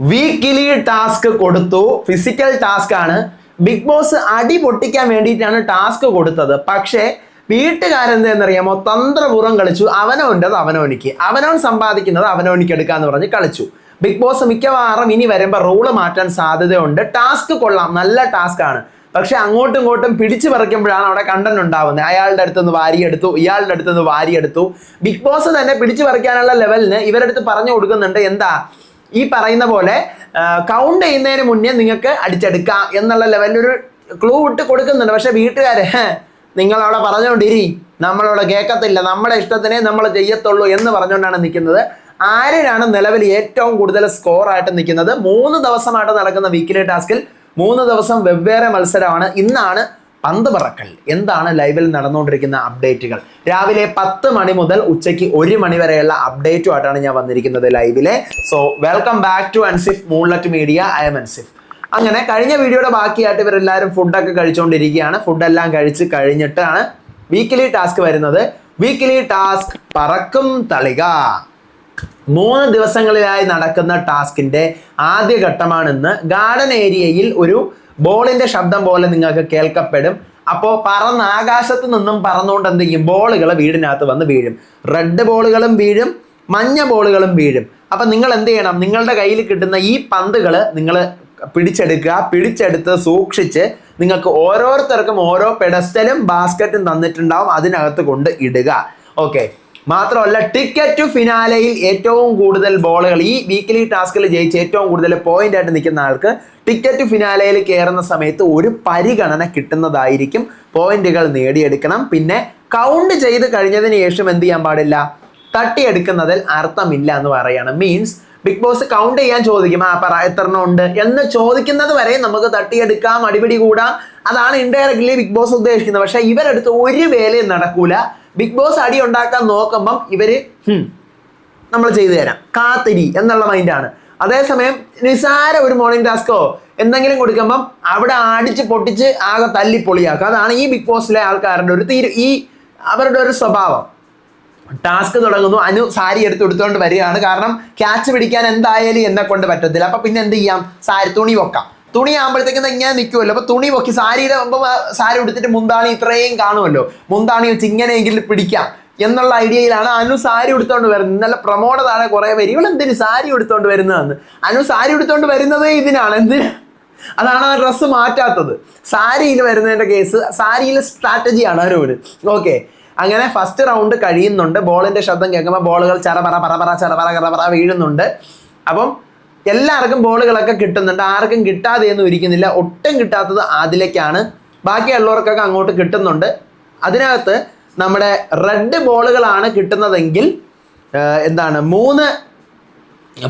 Weekly task കൊടുത്തു. Physical task ആണ്. Bigg Boss അടി പൊട്ടിക്കാൻ വേണ്ടിയിട്ടാണ് ടാസ്ക് കൊടുത്തത്. പക്ഷേ വീട്ടുകാരെന്തെന്നറിയാമോ? തന്ത്രപൂർവം കളിച്ചു. അവനവന്റെത് അവനോനിക്ക് അവനോൻ സമ്പാദിക്കുന്നത് അവനോനിക്ക് എടുക്കാന്ന് പറഞ്ഞ് കളിച്ചു. ബിഗ് ബോസ് മിക്കവാറും ഇനി വരുമ്പോൾ റൂൾ മാറ്റാൻ സാധ്യതയുണ്ട്. ടാസ്ക് കൊള്ളാം. നല്ല ടാസ്ക് ആണ്. പക്ഷെ അങ്ങോട്ടും ഇങ്ങോട്ടും പിടിച്ചു പറിക്കുമ്പോഴാണ് അവിടെ കണ്ടന്റ് ഉണ്ടാവുന്നത്. അയാളുടെ അടുത്തുനിന്ന് വാരിയെടുത്തു ഇയാളുടെ അടുത്തുനിന്ന് വാരിയെടുത്തു ബിഗ് ബോസ് തന്നെ പിടിച്ചു പറിക്കാനുള്ള ലെവലിന് ഇവരടുത്ത് പറഞ്ഞു കൊടുക്കുന്നുണ്ട്. എന്താ? ഈ പറയുന്ന പോലെ കൗണ്ട് ചെയ്യുന്നതിന് മുന്നേ നിങ്ങൾക്ക് അടിച്ചെടുക്കാം എന്നുള്ള ലെവലിൽ ഒരു ക്ലൂ ഇട്ട് കൊടുക്കുന്നുണ്ട്. പക്ഷെ വീട്ടുകാർ "ഹേ, നിങ്ങളവിടെ പറഞ്ഞുകൊണ്ടിരി നമ്മളവിടെ കേൾക്കത്തില്ല നമ്മുടെ ഇഷ്ടത്തിനെ നമ്മൾ ചെയ്യത്തുള്ളൂ എന്ന് പറഞ്ഞുകൊണ്ടാണ് നിൽക്കുന്നത്. ആരിനാണ് നിലവിൽ ഏറ്റവും കൂടുതൽ സ്കോറായിട്ട് നിൽക്കുന്നത്? മൂന്ന് ദിവസമായിട്ട് നടക്കുന്ന വീക്കിലെ ടാസ്കിൽ മൂന്ന് ദിവസം വെവ്വേറെ മത്സരമാണ്. ഇന്നാണ് പന്ത് പറക്കൽ എന്താണ് ലൈവിൽ നടന്നുകൊണ്ടിരിക്കുന്ന അപ്ഡേറ്റുകൾ? രാവിലെ പത്ത് മണി മുതൽ ഉച്ചയ്ക്ക് ഒരു മണി വരെയുള്ള അപ്ഡേറ്റുമായിട്ടാണ് ഞാൻ വന്നിരിക്കുന്നത് ലൈവിലെ. So welcome back to Ansif Moonlet Media I'm Ansif അങ്ങനെ കഴിഞ്ഞ വീഡിയോയുടെ ബാക്കിയായിട്ട് ഇവരെല്ലാവരും ഫുഡൊക്കെ കഴിച്ചുകൊണ്ടിരിക്കുകയാണ്. ഫുഡെല്ലാം കഴിച്ച് കഴിഞ്ഞിട്ടാണ് വീക്കിലി ടാസ്ക് വരുന്നത്. വീക്കിലി ടാസ്ക് പറക്കും തളിക. മൂന്ന് ദിവസങ്ങളിലായി നടക്കുന്ന ടാസ്കിന്റെ ആദ്യ ഘട്ടമാണിന്ന് ഗാർഡൻ ഏരിയയിൽ ഒരു ബോളിന്റെ ശബ്ദം പോലെ നിങ്ങൾക്ക് കേൾക്കപ്പെടും. അപ്പോൾ പറന്ന് ആകാശത്ത് നിന്നും പറന്നുകൊണ്ട് എന്ത് ചെയ്യും? ബോളുകൾ വീടിനകത്ത് വന്ന് വീഴും. റെഡ് ബോളുകളും വീഴും മഞ്ഞ ബോളുകളും വീഴും. അപ്പം നിങ്ങൾ എന്ത് ചെയ്യണം? നിങ്ങളുടെ കയ്യിൽ കിട്ടുന്ന ഈ പന്തുകൾ നിങ്ങൾ പിടിച്ചെടുക്കുക. പിടിച്ചെടുത്ത് സൂക്ഷിച്ച് നിങ്ങൾക്ക് ഓരോരുത്തർക്കും ഓരോ പെഡസ്റ്റലും ബാസ്ക്കറ്റും തന്നിട്ടുണ്ടാവും. അതിനകത്ത് കൊണ്ട് ഇടുക. ഓക്കെ മാത്രമല്ല ടിക്കറ്റ് ടു ഫിനാലയിൽ ഏറ്റവും കൂടുതൽ ബോളുകൾ ഈ വീക്കിലി ടാസ്കിൽ ജയിച്ച് ഏറ്റവും കൂടുതൽ പോയിന്റ് ആയിട്ട് നിൽക്കുന്ന ആൾക്ക് ടിക്കറ്റ് ഫിനാലയിൽ കയറുന്ന സമയത്ത് ഒരു പരിഗണന കിട്ടുന്നതായിരിക്കും. പോയിന്റുകൾ നേടിയെടുക്കണം. പിന്നെ കൗണ്ട് ചെയ്ത് കഴിഞ്ഞതിന് ശേഷം എന്ത് ചെയ്യാൻ പാടില്ല? തട്ടിയെടുക്കുന്നതിൽ അർത്ഥമില്ല എന്ന് പറയണം. മീൻസ് ബിഗ് ബോസ് കൗണ്ട് ചെയ്യാൻ ചോദിക്കും ആ പറ എത്ര എണ്ണം ഉണ്ട്? എന്ന് ചോദിക്കുന്നത് വരെ നമുക്ക് തട്ടിയെടുക്കാം അടിപിടി കൂടാം. അതാണ് ഇൻഡയറക്ട്ലി ബിഗ് ബോസ് ഉദ്ദേശിക്കുന്നത്. പക്ഷെ ഇവരെടുത്ത് ഒരു വേലയും നടക്കൂല. ബിഗ് ബോസ് അടി ഉണ്ടാക്കാൻ നോക്കുമ്പം ഇവർ നമ്മൾ ചെയ്തു തരാം. കാത്തിരി എന്നുള്ള മൈൻഡാണ് അതേസമയം നിസാര ഒരു മോർണിംഗ് ടാസ്കോ എന്തെങ്കിലും കൊടുക്കുമ്പം അവിടെ അടിച്ച് പൊട്ടിച്ച് ആകെ തല്ലി പൊളിയാക്കുക അതാണ് ഈ ബിഗ് ബോസിലെ ആൾക്കാരുടെ ഒരു തീരു ഈ അവരുടെ ഒരു സ്വഭാവം. ടാസ്ക് തുടങ്ങുന്നു അനു സാരി എടുത്ത് എടുത്തുകൊണ്ട് വരികയാണ്. കാരണം ക്യാച്ച് പിടിക്കാൻ എന്തായാലും എന്നെ കൊണ്ട് പറ്റത്തില്ല. അപ്പൊ പിന്നെ എന്ത് ചെയ്യാം? സാരി തുണി വെക്കാം. തുണി ആകുമ്പോഴത്തേക്കും ഇങ്ങനെ നിൽക്കുമല്ലോ അപ്പൊ തുണി പൊക്കി സാരിയുടെ സാരി എടുത്തിട്ട് മുന്താണി ഇത്രയും കാണുമല്ലോ. മുന്താണി വെച്ച് ഇങ്ങനെയെങ്കിലും പിടിക്കാം എന്നുള്ള ഐഡിയയിലാണ് അനു സാരി ഉടുത്തോണ്ട് വരുന്നത്. നല്ല പ്രമോടെ താഴെ കുറെ പേര് ഇവൾ എന്തിന് സാരി ഉടുത്തോണ്ട് വരുന്നതെന്ന്? അനു സാരി ഉടുത്തോണ്ട് വരുന്നതേ ഇതിനാണ്. എന്തിന് അതാണ് ആ ഡ്രസ്സ് മാറ്റാത്തത്. സാരിയിൽ വരുന്നതിന്റെ കേസ് സാരിയിൽ സ്ട്രാറ്റജിയാണ് അനുവിന് ഓക്കെ അങ്ങനെ ഫസ്റ്റ് റൗണ്ട് കഴിയുന്നുണ്ട്. ബോളിന്റെ ശബ്ദം കേൾക്കുമ്പോൾ ബോളുകൾ ചറപറ പറ പറ ചറപറ കറപറ വീഴുന്നുണ്ട്. അപ്പം എല്ലാവർക്കും ബോളുകളൊക്കെ കിട്ടുന്നുണ്ട്. ആർക്കും കിട്ടാതെയൊന്നും ഇരിക്കുന്നില്ല. ഒട്ടും കിട്ടാത്തത് ആദിലേക്കാണ് ബാക്കിയുള്ളവർക്കൊക്കെ അങ്ങോട്ട് കിട്ടുന്നുണ്ട്. അതിനകത്ത് നമ്മുടെ റെഡ് ബോളുകളാണ് കിട്ടുന്നതെങ്കിൽ എന്താണ് മൂന്ന്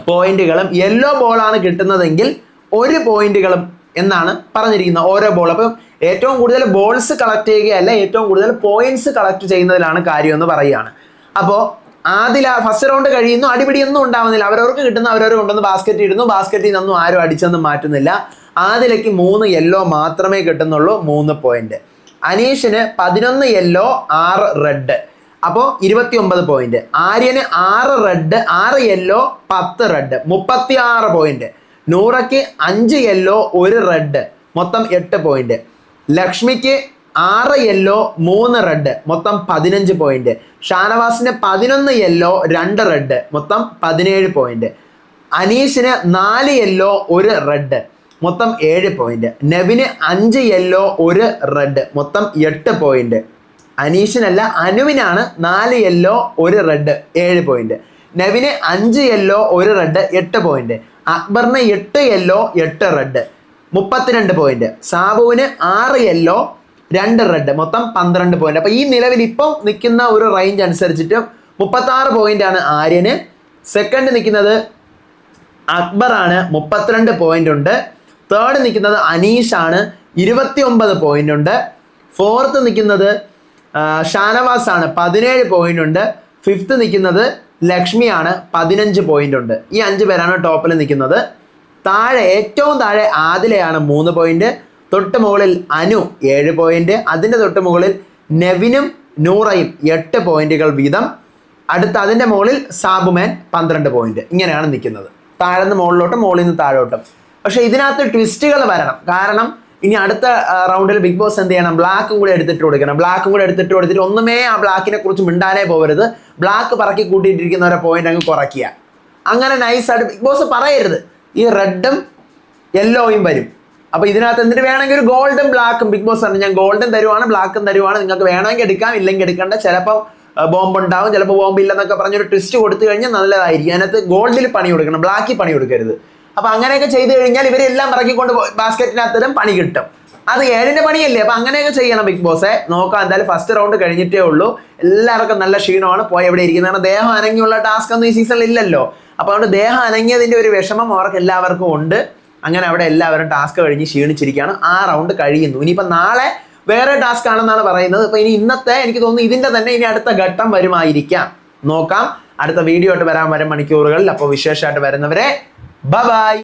പോയിന്റുകളും യെല്ലോ ബോളാണ് കിട്ടുന്നതെങ്കിൽ ഒരു പോയിന്റുകളും എന്നാണ് പറഞ്ഞിരിക്കുന്നത് ഓരോ ബോൾ. അപ്പം ഏറ്റവും കൂടുതൽ ബോൾസ് കളക്ട് ചെയ്യുകയല്ല ഏറ്റവും കൂടുതൽ പോയിന്റ്സ് കളക്ട് ചെയ്യുന്നതിലാണ് കാര്യം എന്ന് പറയുകയാണ്. അപ്പോൾ ആദ്യ ഫസ്റ്റ് റൗണ്ട് കഴിയുന്നു അടിപിടിയൊന്നും ഉണ്ടാവുന്നില്ല. അവരവർക്ക് കിട്ടുന്ന അവരവർ കൊണ്ടുവന്ന് ബാസ്കറ്റ് ഇടുന്നു. ബാസ്ക്കറ്റിൽ നിന്നൊന്നും ആരും അടിച്ചൊന്നും മാറ്റുന്നില്ല. ആദിലേക്ക് മൂന്ന് യെല്ലോ മാത്രമേ കിട്ടുന്നുള്ളൂ മൂന്ന് പോയിന്റ് അനീഷിന് പതിനൊന്ന് യെല്ലോ ആറ് റെഡ് അപ്പോൾ ഇരുപത്തി ഒമ്പത് പോയിന്റ് ആര്യന് ആറ് റെഡ് ആറ് യെല്ലോ പത്ത് റെഡ് മുപ്പത്തി ആറ് പോയിന്റ് നൂറയ്ക്ക് അഞ്ച് യെല്ലോ ഒരു റെഡ് മൊത്തം എട്ട് പോയിന്റ് ലക്ഷ്മിക്ക് ആറ് യെല്ലോ മൂന്ന് റെഡ് മൊത്തം പതിനഞ്ച് പോയിന്റ് ഷാനവാസിന് പതിനൊന്ന് യെല്ലോ രണ്ട് റെഡ് മൊത്തം പതിനേഴ് പോയിന്റ് അനീഷിന് നാല് യെല്ലോ ഒരു റെഡ് മൊത്തം ഏഴ് പോയിന്റ് നെവിന് അഞ്ച് യെല്ലോ ഒരു റെഡ് മൊത്തം എട്ട് പോയിന്റ് അനീഷിനല്ല അനുവിനാണ് നാല് യെല്ലോ ഒരു റെഡ് ഏഴ് പോയിന്റ് നെവിന് അഞ്ച് യെല്ലോ ഒരു റെഡ് എട്ട് പോയിന്റ് അക്ബറിന് എട്ട് യെല്ലോ എട്ട് റെഡ് മുപ്പത്തിരണ്ട് പോയിന്റ് സാബുവിന് ആറ് യെല്ലോ രണ്ട് റെഡ് മൊത്തം പന്ത്രണ്ട് പോയിന്റ് അപ്പൊ ഈ നിലവിൽ ഇപ്പോൾ നിൽക്കുന്ന ഒരു റേഞ്ച് അനുസരിച്ചിട്ട് മുപ്പത്തി ആറ് പോയിന്റ് ആണ് ആര്യന്. സെക്കൻഡ് നിൽക്കുന്നത് അക്ബർ ആണ് മുപ്പത്തിരണ്ട് പോയിന്റ് ഉണ്ട്. തേർഡ് നിൽക്കുന്നത് അനീഷാണ് ഇരുപത്തി ഒമ്പത് പോയിന്റ് ഉണ്ട്. ഫോർത്ത് നിൽക്കുന്നത് ഷാനവാസ് ആണ് പതിനേഴ് പോയിന്റ് ഉണ്ട്. ഫിഫ്ത്ത് നിൽക്കുന്നത് ലക്ഷ്മി ആണ് പതിനഞ്ച് പോയിന്റ് ഉണ്ട്. ഈ അഞ്ച് പേരാണ് ടോപ്പിൽ നിൽക്കുന്നത്. താഴെ ഏറ്റവും താഴെ ആദിലയാണ് മൂന്ന് പോയിന്റ് തൊട്ട് മുകളിൽ അനു ഏഴ് പോയിന്റ് അതിന്റെ തൊട്ട് മുകളിൽ നെവിനും നൂറയും എട്ട് പോയിന്റുകൾ വീതം. അടുത്ത അതിന്റെ മുകളിൽ സാബുമാൻ പന്ത്രണ്ട് പോയിന്റ് ഇങ്ങനെയാണ് നിൽക്കുന്നത്. താഴെ നിന്ന് മുകളിലോട്ടും മുകളിൽ നിന്ന് താഴോട്ടും. പക്ഷേ ഇതിനകത്ത് ട്വിസ്റ്റുകൾ വരണം. കാരണം ഇനി അടുത്ത റൗണ്ടിൽ ബിഗ് ബോസ് എന്ത് ചെയ്യണം? ബ്ലാക്കും കൂടെ എടുത്തിട്ട് കൊടുക്കണം. ബ്ലാക്കും കൂടെ എടുത്തിട്ട് കൊടുത്തിട്ട് ഒന്നുമേ ആ ബ്ലാക്കിനെ കുറിച്ച് മിണ്ടാനേ പോകരുത്. ബ്ലാക്ക് പറക്കി കൂട്ടിയിട്ടിരിക്കുന്നവരെ പോയിന്റ് അങ്ങ് കുറയ്ക്കുക. അങ്ങനെ നൈസായിട്ട് ബിഗ് ബോസ് പറയരുത്. ഈ റെഡും യെല്ലോയും വരും. അപ്പൊ ഇതിനകത്ത് എന്തിന് വേണമെങ്കിൽ ഒരു ഗോൾഡും ബ്ലാക്കും ബിഗ് ബോസ് ആണ്. ഞാൻ ഗോൾഡും തരുവാണ് ബ്ലാക്കും തരുവാണ്. നിങ്ങൾക്ക് വേണമെങ്കിൽ എടുക്കാം ഇല്ലെങ്കിൽ എടുക്കണ്ട. ചിലപ്പോൾ ബോംബ് ഉണ്ടാവും. ചിലപ്പോൾ ബോംബ് ഇല്ലെന്നൊക്കെ പറഞ്ഞൊരു ട്വിസ്റ്റ് കൊടുത്തു കഴിഞ്ഞാൽ നല്ലതായിരിക്കും. അതിനകത്ത് ഗോൾഡിൽ പണി കൊടുക്കണം ബ്ലാക്കിൽ പണി കൊടുക്കരുത്. അപ്പൊ അങ്ങനെയൊക്കെ ചെയ്തു കഴിഞ്ഞാൽ ഇവരെല്ലാം ഇറക്കിക്കൊണ്ട് ബാസ്ക്കറ്റിനകത്തിലും പണി കിട്ടും. അത് ഏഴിന്റെ പണിയല്ലേ? അപ്പൊ അങ്ങനെയൊക്കെ ചെയ്യണം ബിഗ് ബോസെ നോക്കാം എന്തായാലും ഫസ്റ്റ് റൗണ്ട് കഴിഞ്ഞിട്ടേ ഉള്ളൂ. എല്ലാവർക്കും നല്ല ക്ഷീണമാണ്. പോയി എവിടെ ഇരിക്കുന്നത് കാരണം ദേഹം അനങ്ങിയുള്ള ടാസ്ക് ഒന്നും ഈ സീസണിൽ ഇല്ലല്ലോ. അപ്പൊ അതുകൊണ്ട് ദേഹം അനങ്ങിയതിന്റെ ഒരു വിഷമം അവർക്ക് എല്ലാവർക്കും ഉണ്ട്. അങ്ങനെ അവിടെ എല്ലാവരും ടാസ്ക് കഴിഞ്ഞ് ക്ഷീണിച്ചിരിക്കുകയാണ്. ആ റൗണ്ട് കഴിയുന്നു. ഇനിയിപ്പോൾ നാളെ വേറെ ടാസ്ക് ആണെന്നാണ് പറയുന്നത്. അപ്പോൾ ഇനി ഇന്നത്തെ എനിക്ക് തോന്നുന്നു ഇതിന്റെ തന്നെ ഇനി അടുത്ത ഘട്ടം വരുമായിരിക്കാം. നോക്കാം. അടുത്ത വീഡിയോ ആയിട്ട് വരാൻ വരും മണിക്കൂറുകളിൽ. അപ്പോൾ വിശേഷമായിട്ട് വരുന്നവരെ ബ ബായ്